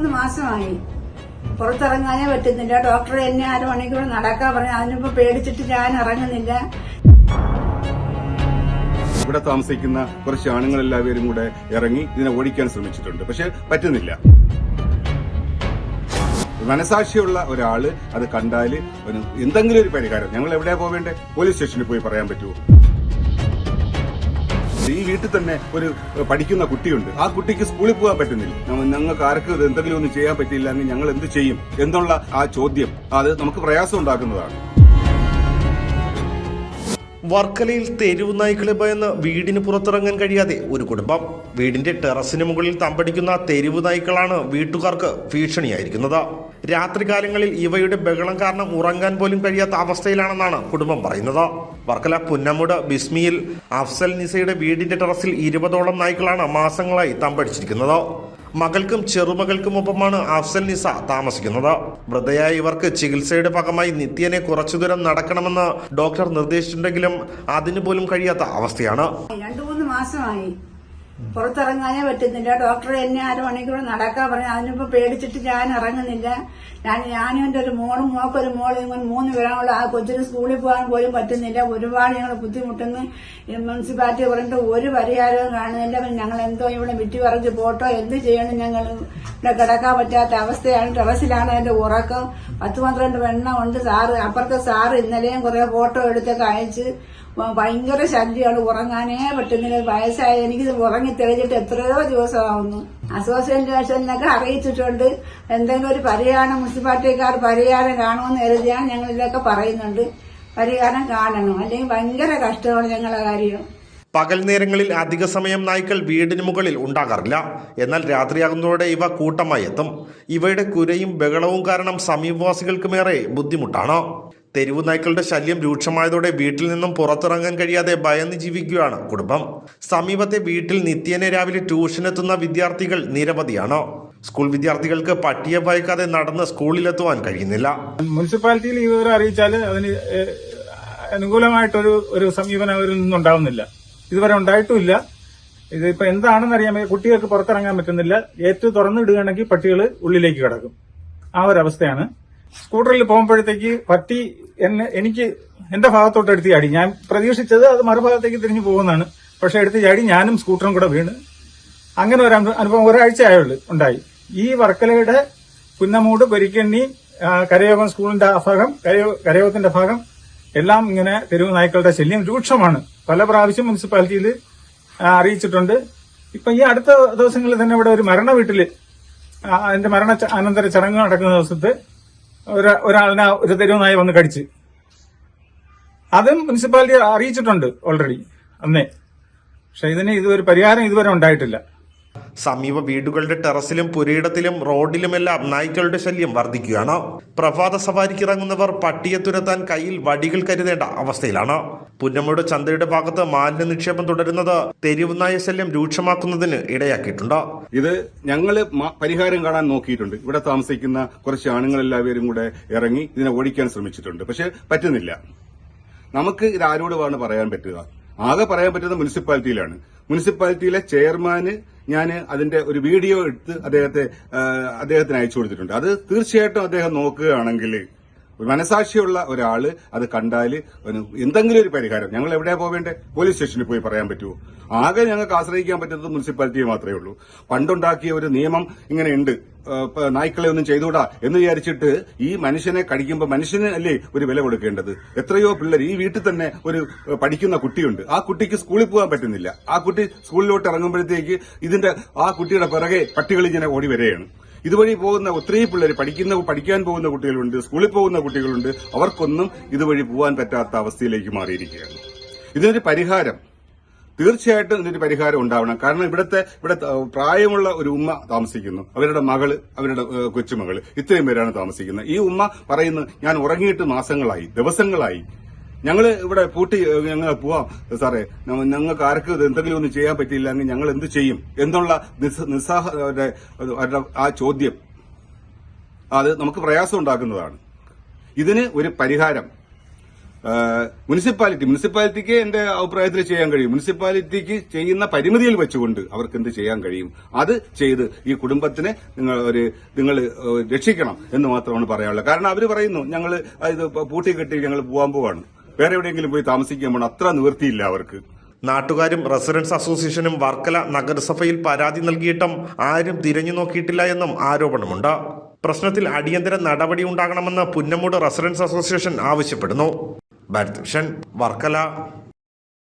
മൂന്ന് മാസമായി. പുറത്തിറങ്ങാനേ പറ്റുന്നില്ല. ഡോക്ടർ എന്നെ അര മണിക്കൂർ നടക്കാൻ പറഞ്ഞു. അതിനിപ്പോ പേടിച്ചിട്ട് ഞാൻ ഇറങ്ങുന്നില്ല. ഇവിടെ താമസിക്കുന്ന കുറച്ച് ആണുങ്ങൾ എല്ലാവരും കൂടെ ഇറങ്ങി ഇതിനെ ഓടിക്കാൻ ശ്രമിച്ചിട്ടുണ്ട്. പക്ഷെ പറ്റുന്നില്ല. മനസാക്ഷിയുള്ള ഒരാൾ അത് കണ്ടാൽ എന്തെങ്കിലും ഒരു പരിഹാരം. ഞങ്ങൾ എവിടെയാ പോവേണ്ടേ? പോലീസ് സ്റ്റേഷനിൽ പോയി പറയാൻ പറ്റുമോ? ഈ വീട്ടിൽ തന്നെ ഒരു പഠിക്കുന്ന കുട്ടിയുണ്ട്. ആ കുട്ടിക്ക് സ്കൂളിൽ പോകാൻ പറ്റുന്നില്ല. ഞങ്ങൾക്ക് ആർക്കും എന്തെങ്കിലും ഒന്നും ചെയ്യാൻ പറ്റിയില്ല എന്ന് ഞങ്ങൾ എന്ത് ചെയ്യും എന്നുള്ള ആ ചോദ്യം അത് നമുക്ക് പ്രയാസം ഉണ്ടാക്കുന്നതാണ്. വർക്കലയിൽ തെരുവ് നായ്ക്കളെ ഭയന്ന് വീടിന് പുറത്തിറങ്ങാൻ കഴിയാതെ ഒരു കുടുംബം. വീടിന്റെ ടെറസിന് മുകളിൽ തമ്പടിക്കുന്ന തെരുവ് നായ്ക്കളാണ് വീട്ടുകാർക്ക് ഭീഷണിയായിരിക്കുന്നത്. രാത്രികാലങ്ങളിൽ ഇവയുടെ ബഹളം കാരണം ഉറങ്ങാൻ പോലും കഴിയാത്ത അവസ്ഥയിലാണെന്നാണ് കുടുംബം പറയുന്നത്. വർക്കല പുന്നമുട് ബിസ്മിയിൽ അഫ്സൽ നിസയുടെ വീടിന്റെ ടെറസിൽ ഇരുപതോളം നായ്ക്കളാണ് മാസങ്ങളായി തമ്പടിച്ചിരിക്കുന്നത്. മകൾക്കും ചെറുമകൾക്കും ചെറുമകൾക്കുമൊപ്പമാണ് അഫ്സൽ നിസ താമസിക്കുന്നത്. വൃദ്ധയായ ഇവർക്ക് ചികിത്സയുടെ ഭാഗമായി നിത്യനെ കുറച്ചു ദൂരം നടക്കണമെന്ന് ഡോക്ടർ നിർദ്ദേശിച്ചിട്ടുണ്ടെങ്കിലും അതിനു പോലും കഴിയാത്ത അവസ്ഥയാണ്. രണ്ടു മൂന്ന് മാസമായി പുറത്തിറങ്ങാനേ പറ്റുന്നില്ല. ഡോക്ടർ എന്നെ അര മണിക്കൂർ നടക്കാൻ പറഞ്ഞു അതിനിപ്പോ പേടിച്ചിട്ട് ഞാൻ ഇറങ്ങുന്നില്ല. ഞാൻ ഞാനും എന്റെ ഒരു മോളും മോക്കൊരു മോളും ഇങ്ങനെ മൂന്ന് പേരാണുള്ള ആ കൊച്ചിന് സ്കൂളിൽ പോകാൻ പോലും പറ്റുന്നില്ല. ഒരുപാട് ഞങ്ങൾ ബുദ്ധിമുട്ടുന്ന. മുനിസിപ്പാലിറ്റി പറഞ്ഞിട്ട് ഒരു പരിഹാരവും കാണുന്നില്ല. പിന്നെ ഞങ്ങൾ എന്തോ ഇവിടെ വിറ്റി പറിച്ച് പോട്ടോ? എന്ത് ചെയ്യണം ഞങ്ങൾ? ഇവിടെ കിടക്കാൻ പറ്റാത്ത അവസ്ഥയാണ്. ടെറസിലാണ് എന്റെ ഉറക്കം. പത്ത് പന്ത്രണ്ട് വെണ്ണം ഉണ്ട് സാറ്. അപ്പുറത്തെ സാറ് ഇന്നലെയും കുറെ ഫോട്ടോ എടുത്തൊക്കെ അയച്ച് ഭയങ്കര ശല്യമാണ് ഉറങ്ങാനേ പറ്റുന്നില്ല. വയസ്സായ എനിക്ക് ഉറങ്ങി തെളിഞ്ഞിട്ട് എത്രയോ ദിവസമാവുന്നു. അസോസിയേഷനിലൊക്കെ അറിയിച്ചിട്ടുണ്ട്. എന്തെങ്കിലും ഒരു പരിഹാരം മുനിസിപ്പാലിറ്റിക്കാർ പരിഹാരം കാണുമെന്ന് കരുതിയാണ് ഞങ്ങൾ ഇതൊക്കെ പറയുന്നുണ്ട്. പരിഹാരം കാണണം. അല്ലെങ്കിൽ ഭയങ്കര കഷ്ടമാണ് ഞങ്ങളുടെ കാര്യം. പകൽ നേരങ്ങളിൽ അധിക സമയം നായ്ക്കൾ വീടിന് മുകളിൽ ഉണ്ടാകാറില്ല. എന്നാൽ രാത്രിയാകുന്നതോടെ ഇവ കൂട്ടമായി എത്തും. ഇവയുടെ കുരയും ബഹളവും കാരണം സമീപവാസികൾക്കുമേറെ ബുദ്ധിമുട്ടാണ്. തെരുവു നായ്ക്കളുടെ ശല്യം രൂക്ഷമായതോടെ വീട്ടിൽ നിന്നും പുറത്തിറങ്ങാൻ കഴിയാതെ ഭയന്ന് ജീവിക്കുകയാണ് കുടുംബം. സമീപത്തെ വീട്ടിൽ നിത്യേന രാവിലെ ട്യൂഷനെത്തുന്ന വിദ്യാർത്ഥികൾ നിരവധിയാണ്. സ്കൂൾ വിദ്യാർത്ഥികൾക്ക് പട്ടിയെ ഭയക്കാതെ നടന്ന് സ്കൂളിലെത്തുവാൻ കഴിയുന്നില്ല. മുനിസിപ്പാലിറ്റിയിൽ ഈ വിവരം അറിയിച്ചാൽ അതിന് അനുകൂലമായിട്ടൊരു ഒരു സമീപനം അവരിൽ നിന്നുണ്ടാവുന്നില്ല. ഇതുവരെ ഉണ്ടായിട്ടുമില്ല ഇതിപ്പോ എന്താണെന്ന് അറിയാൻ. കുട്ടികൾക്ക് പുറത്തിറങ്ങാൻ പറ്റുന്നില്ല. ഏറ്റവും തുറന്നിടുകയാണെങ്കിൽ പട്ടികൾ ഉള്ളിലേക്ക് കിടക്കും. ആ ഒരു അവസ്ഥയാണ് സ്കൂട്ടറിൽ പോകുമ്പോഴത്തേക്ക് പട്ടി എന്നെ എനിക്ക് എന്റെ ഭാഗത്തോട്ട് എടുത്ത് ചാടി. ഞാൻ പ്രതീക്ഷിച്ചത് അത് മറുഭാഗത്തേക്ക് തിരിഞ്ഞു പോകുന്നതാണ്. പക്ഷെ എടുത്ത് ചാടി ഞാനും സ്കൂട്ടറും കൂടെ വീണ്. അങ്ങനെ ഒരു അനു- അനുഭവം ഒരാഴ്ച ആയുള്ളൂ ഉണ്ടായി. ഈ വർക്കലയുടെ പുന്നമൂട് പൊരിക്കണ്ണി കരയോഗം സ്കൂളിന്റെ ഭാഗം കരയോഗത്തിന്റെ ഭാഗം എല്ലാം ഇങ്ങനെ തെരുവ് നായ്ക്കളുടെ ശല്യം രൂക്ഷമാണ്. പല പ്രാവശ്യം മുനിസിപ്പാലിറ്റിയിൽ അറിയിച്ചിട്ടുണ്ട്. ഇപ്പൊ ഈ അടുത്ത ദിവസങ്ങളിൽ തന്നെ ഇവിടെ ഒരു മരണ വീട്ടിൽ അതിന്റെ മരണ അനന്തര ചടങ്ങ് നടക്കുന്ന ദിവസത്ത് ഒരാളിനെ ഒരു തെരുവ് നായ വന്ന് കടിച്ച്. അതും മുനിസിപ്പാലിറ്റി അറിയിച്ചിട്ടുണ്ട് ഓൾറെഡി അന്നേ. പക്ഷെ ഇതിന് ഇതുവരെ പരിഹാരം ഇതുവരെ ഉണ്ടായിട്ടില്ല. സമീപ വീടുകളുടെ ടെറസിലും പുരയിടത്തിലും റോഡിലുമെല്ലാം നായ്ക്കളുടെ ശല്യം വർദ്ധിക്കുകയാണ്. പ്രഭാത സവാരിക്ക് ഇറങ്ങുന്നവർ പട്ടിയെ തുരത്താൻ കയ്യിൽ വടികൾ കരുതേണ്ട അവസ്ഥയിലാണ്. പുന്നമ്മയുടെ ചന്തയുടെ ഭാഗത്ത് മാലിന്യ നിക്ഷേപം തുടരുന്നത് തെരുവ് നായ ശല്യം രൂക്ഷമാക്കുന്നതിന് ഇടയാക്കിയിട്ടുണ്ട്. ഇത് ഞങ്ങൾ പരിഹാരം കാണാൻ നോക്കിയിട്ടുണ്ട്. ഇവിടെ താമസിക്കുന്ന കുറച്ച് ആണുങ്ങൾ എല്ലാവരും കൂടെ ഇറങ്ങി ഇതിനെ ഓടിക്കാൻ ശ്രമിച്ചിട്ടുണ്ട്. പക്ഷെ പറ്റുന്നില്ല. നമുക്ക് ഇത് ആരോട് ആരോടുമാണ് പറയാൻ പറ്റുക? ആകെ പറയാൻ പറ്റുന്നത് മുനിസിപ്പാലിറ്റിയിലാണ്. മുനിസിപ്പാലിറ്റിയിലെ ചെയർമാന് ഞാൻ അതിന്റെ ഒരു വീഡിയോ എടുത്ത് അദ്ദേഹത്തെ അദ്ദേഹത്തിന് അയച്ചു കൊടുത്തിട്ടുണ്ട്. അത് തീർച്ചയായിട്ടും അദ്ദേഹം നോക്കുകയാണെങ്കിൽ ഒരു മനസാക്ഷിയുള്ള ഒരാൾ അത് കണ്ടാൽ എന്തെങ്കിലും ഒരു പരിഹാരം. ഞങ്ങൾ എവിടെയാണ് പോവേണ്ടേ? പോലീസ് സ്റ്റേഷനിൽ പോയി പറയാൻ പറ്റുമോ ആകെ ഞങ്ങൾക്ക് ആശ്രയിക്കാൻ പറ്റുന്നത് മുനിസിപ്പാലിറ്റിയെ മാത്രമേ ഉള്ളൂ. പണ്ടുണ്ടാക്കിയ ഒരു നിയമം ഇങ്ങനെ ഉണ്ട്. നായ്ക്കളെ ഒന്നും ചെയ്തുകൂടാ എന്ന് വിചാരിച്ചിട്ട് ഈ മനുഷ്യനെ കടിക്കുമ്പോൾ മനുഷ്യന് അല്ലേ ഒരു വില കൊടുക്കേണ്ടത്? എത്രയോ പിള്ളേർ ഈ വീട്ടിൽ തന്നെ ഒരു പഠിക്കുന്ന കുട്ടിയുണ്ട്. ആ കുട്ടിക്ക് സ്കൂളിൽ പോകാൻ പറ്റുന്നില്ല. ആ കുട്ടി സ്കൂളിലോട്ട് ഇറങ്ങുമ്പോഴത്തേക്ക് ഇതിന്റെ ആ കുട്ടിയുടെ പിറകെ പട്ടികളിങ്ങനെ ഓടി വരികയാണ്. ഇതുവഴി പോകുന്ന ഒത്തിരി പിള്ളേർ പഠിക്കുന്ന പഠിക്കാൻ പോകുന്ന കുട്ടികളുണ്ട് സ്കൂളിൽ പോകുന്ന കുട്ടികളുണ്ട്. അവർക്കൊന്നും ഇതുവഴി പോകാൻ പറ്റാത്ത അവസ്ഥയിലേക്ക് മാറിയിരിക്കുകയാണ്. ഇതിനൊരു പരിഹാരം. തീർച്ചയായിട്ടും ഇതിനൊരു പരിഹാരം ഉണ്ടാവണം. കാരണം ഇവിടുത്തെ ഇവിടെ പ്രായമുള്ള ഒരു ഉമ്മ താമസിക്കുന്നു. അവരുടെ മകൾ അവരുടെ കൊച്ചുമകൾ ഇത്രയും പേരാണ് താമസിക്കുന്നത്. ഈ ഉമ്മ പറയുന്നു ഞാൻ ഉറങ്ങിയിട്ട് മാസങ്ങളായി ദിവസങ്ങളായി ഞങ്ങൾ ഇവിടെ പൂട്ടി ഞങ്ങൾ പോവാം. സാറേ ഞങ്ങൾക്ക് ആർക്കും എന്തെങ്കിലും ഒന്നും ചെയ്യാൻ പറ്റിയില്ലെങ്കിൽ ഞങ്ങൾ എന്ത് ചെയ്യും? എന്നുള്ള നിസ്സ- നിസ്സാഹ ആ ചോദ്യം. അത് നമുക്ക് പ്രയാസം ഉണ്ടാക്കുന്നതാണ്. ഇതിന് ഒരു പരിഹാരം. മുനിസിപ്പാലിറ്റി. മുനിസിപ്പാലിറ്റിക്ക് എന്റെ അഭിപ്രായത്തിൽ ചെയ്യാൻ കഴിയും. മുനിസിപ്പാലിറ്റിക്ക് ചെയ്യുന്ന പരിമിതിയിൽ വെച്ചുകൊണ്ട് അവർക്ക് എന്ത് ചെയ്യാൻ കഴിയും? അത് ചെയ്ത് ഈ കുടുംബത്തിനെ നിങ്ങൾ ഒരു നിങ്ങൾ രക്ഷിക്കണം എന്ന് മാത്രമാണ് പറയാനുള്ളത്. കാരണം അവർ പറയുന്നു ഞങ്ങൾ ഇത് പൂട്ടിക്കെട്ടി ഞങ്ങൾ പോകാൻ പോവാണ്. വേറെ എവിടെയെങ്കിലും പോയി താമസിക്കാൻ പോകണം അത്ര നിവൃത്തിയില്ല അവർക്ക്. നാട്ടുകാരും റെസിഡൻസ് അസോസിയേഷനും വർക്കല നഗരസഭയിൽ പരാതി നൽകിയിട്ടും ആരും തിരഞ്ഞു നോക്കിയിട്ടില്ല എന്നും ആരോപണമുണ്ട്. പ്രശ്നത്തിൽ അടിയന്തര നടപടി ഉണ്ടാകണമെന്ന് പുന്നമൂട് റെസിഡൻസ് അസോസിയേഷൻ ആവശ്യപ്പെടുന്നു. ഭാരത് വർക്കല.